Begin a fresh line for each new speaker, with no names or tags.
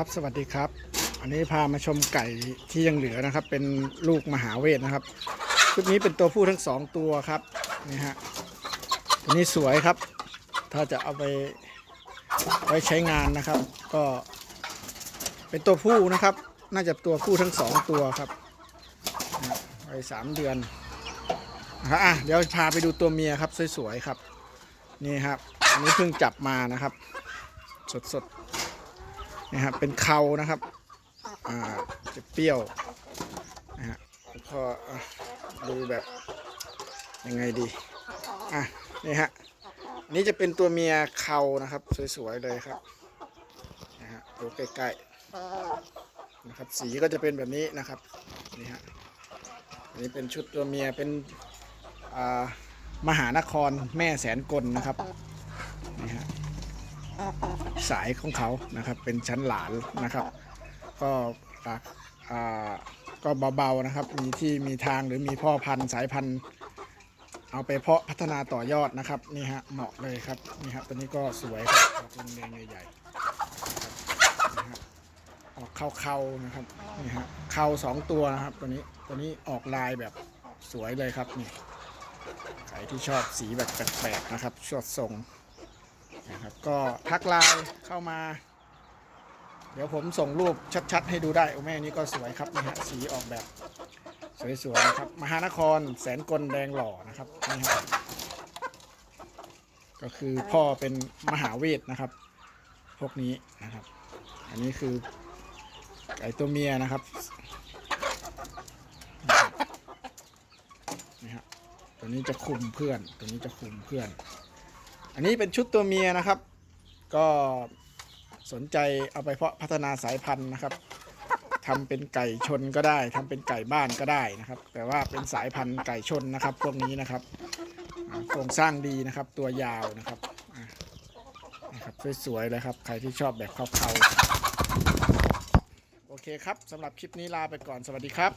ครับสวัสดีครับ อันนี้พามาชมไก่ที่ยังเหลือนะครับ เป็นลูกมหาเวทนะครับชุดนี้เป็นตัวผู้ทั้งสองตัวครับนี่ฮะตัวนี้สวยครับ ถ้าจะเอาไปไว้ใช้งานนะครับ ก็เป็นตัวผู้นะครับ น่าจะตัวผู้ทั้งสองตัวครับไว้สามเดือนนะครับอะเดี๋ยวพาไปดูตัวเมียครับสวยๆครับ นี่ครับ อันนี้เพิ่งจับมานะครับ สดๆ นะครับเป็นเขานะครับจะเปรี้ยวนะฮะแล้วก็อะดูแบบยังไงดีอะนี่ฮะนี่จะเป็นตัวเมียเขานะครับ สวยๆเลยครับนะฮะดูใกล้ๆนะครับสีก็จะเป็นแบบนี้นะครับนี่ฮะอันนี้เป็นชุดตัวเมียเป็นมหานครแม่แสนกลนะครับนี่ฮะ สายของเขานะครับเป็นชั้นหลานนะครับ ก็ก็เบาๆนะครับ มีที่มีทางหรือมีพ่อพันธุ์สายพันธุ์ เอาไปเพาะพัฒนาต่อยอดนะครับนี่ฮะเหมาะเลยครับนี่ฮะตัวนี้ก็สวยครับเป็นแดงใหญ่ๆออกเข้าๆนะครับนี่ฮะเข้าสองตัวนะครับ ตัวนี้ตัวนี้ออกลายแบบสวยเลยครับนี่ใครที่ชอบสีแบบแปลกๆนะครับชอบทรง นะครับ ก็ทักไลน์เข้ามา เดี๋ยวผมส่งรูปชัดๆ ให้ดูได้โอ้แม่นี่ก็สวยครับนี่ฮะสีออกแบบสวยๆนะครับ มหานครแสนกลแดงหล่อนะครับนี่ฮะก็คือพ่อเป็นมหาเวทนะครับ พวกนี้นะครับ อันนี้คือไก่ตัวเมียนะครับนี่ฮะตัวนี้จะคุมเพื่อน ตัวนี้จะคุมเพื่อน อันนี้เป็นชุดตัวเมียนะครับ ก็สนใจเอาไปเพาะพัฒนาสายพันธุ์นะครับทำเป็นไก่ชนก็ได้ทำเป็นไก่บ้านก็ได้นะครับ แต่ว่าเป็นสายพันธุ์ไก่ชนนะครับ พวกนี้นะครับโครงสร้างดีนะครับตัวยาวนะครับนะครับสวยๆเลยครับใครที่ชอบแบบเขาๆโอเคครับสำหรับคลิปนี้ลาไปก่อนสวัสดีครับ